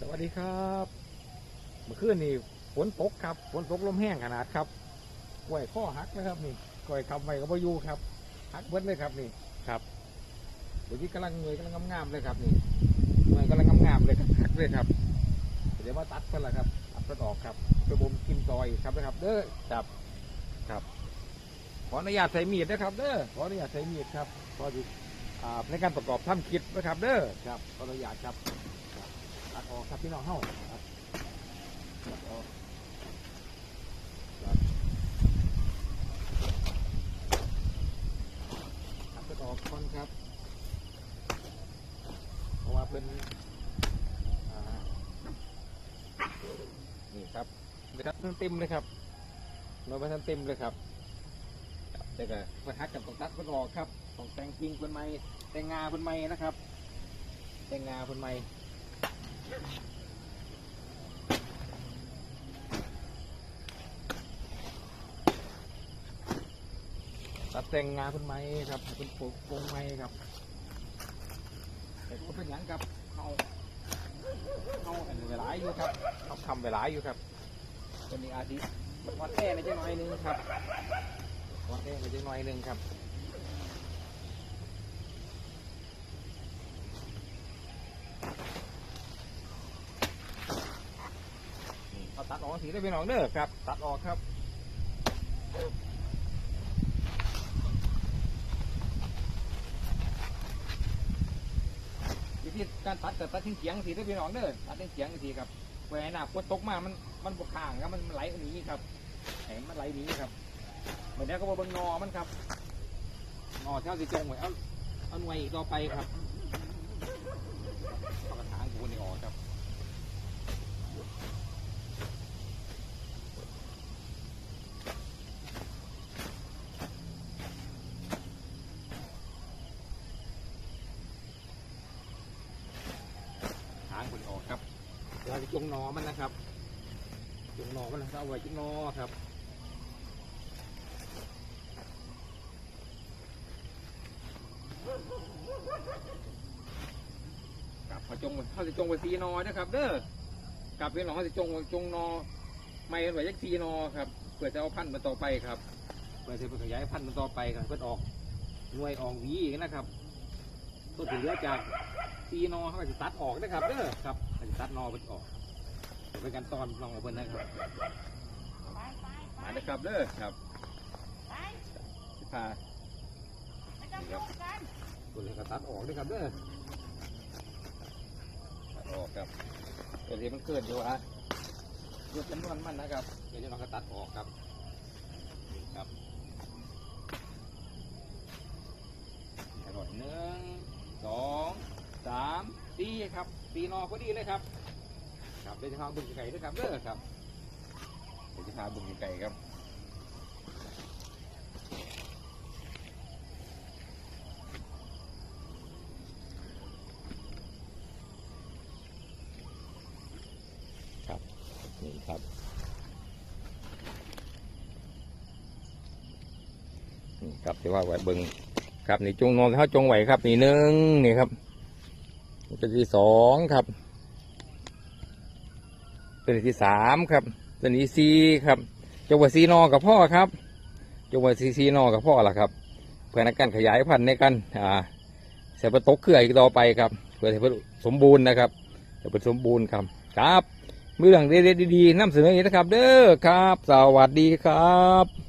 สวัสดีครับ เมื่อคืนนี่ฝนตกครับฝนตกลมแห้งขนาดครับกล้วยข้อหักนะครับนี่กล้วยคำไว้ก็บ่อยู่ครับหักเบิดเลยครับนี่ครับเดี๋ยวนี้กำลังเงยกำลังงามๆเลยครับนี่เงยกำลังงามๆเลยครับหักเลยครับเดี๋ยวมาตัดเพิ่นละครับตัดเพิ่นออกครับไปบ่มกินซอยครับนะครับ เด้อครับครับ ขออนุญาตใส่มีดนะครับ เด้อขออนุญาตใส่มีดครับพอดีอ่าในการประกอบทำคิดนะครับ เด้อครับขออนุญาตครับ ตัดออกครับพี่น้องเฮาครับตัดออกตัดเพิ่นออกก่อนครับ เพราะว่าเป็นนี่ครับเดี๋ยวครับเต็มเลยครับเราไปทันเต็มเลยครับครับแต่ก็มาทักกันต้องตัดเพิ่นออกครับตองแตงกิ่งเพิ่นใหม่แตงงาเพิ่นใหม่นะครับ แตงงาเพิ่นใหม่ ตัดแต่งงานเป็นไม้ครับเป็นปลูกปงไม้ครับแต่ก็เป็นหยังครับเขาเขาอันเวลาอยู่ครับเขาทำเวลาอยู่ครับจะมีอาทิตย์วันแรกในจังหน่อยนึงครับวันแรกในจังหน่อยนึงครับนี่เขา ตัดออกสีได้เป็นออกเด้อครับ ตัดออกครับวิธีการตัดแต่ตัดทิ้งเสียงสีได้พี่น้องเด้อตัดทิ้งเสียงสีครับแหวนหน้าฝนตกมามันมันบกข้างครับมันไหลหนีครับแหมมันไหลหนีครับเหมือนนี้ก็บเบิ่งนอมันครับนอเท่าสิจงไว้เอาเอาหน่วยอีกต่อไปครับเอากระถางกูนี่ออกครับถางกูนี่ออกครับ เราจะจงนอมันนะครับจงนอมันนะครับเอาไว้จงนอครับกลับพอจงเขาจะจงไปสีนอนะครับ เด้อกลับเป็นหนองเขาจะจงจงนอไม่เป็นไหวยักสีนอครับเพื่อจะเอาพันธุ์มาต่อไปครับเพื่อจะขยายพันธุ์มาต่อไปครับเพื่อออกหน่วยออกหวีนะครับต้นถึงเหลือจากสีนอเขาจะตัดออกนะครับเด้อครับ ตัดนอไปออกเป็นการตอนลองเอาเพิ่นนะครับมาเลยครับเด้อครับสิพานี่ครับตัวนี้ก็ตัดออกด้วยครับเด้อตัดออกครับตัวที่มันเกิดอยู่ฮะเกิดจำนวนมันนะครับเดี๋ยวเราก็ตัดออกครับนี่ครับอร่อยหนึ่งสอง สามสี่ครับสี่นอพอดีเลยครับ ครับเดี๋ยวจะพาบุญไก่ด้วยครับเด้อครับเดี๋ยวจะพาบุญไก่ครับนี่ครับนี่ครับที่ว่าไว้เบิงครับนี่จงนอนเขาจงไหวครับนี่หนึ่งนี่ครับ เป็นที่สองครับเป็นที่สามครับเป็นที่สี่ครับจงไว้ซีนอกับพ่อครับจงไว้ซีซีนอกับพ่อล่ะครับ เพื่อในการขยายพันธุ์ในการอ่าเสียประตกเครืออีกต่อไปครับ เพื่อให้เพิ่สมบูรณ์นะครับเป็นสมบูรณ์ครับครับเรื่องเด็ดๆดีๆนำเสนออย่างนี้นะครับ เด้อครับ สวัสดีครับ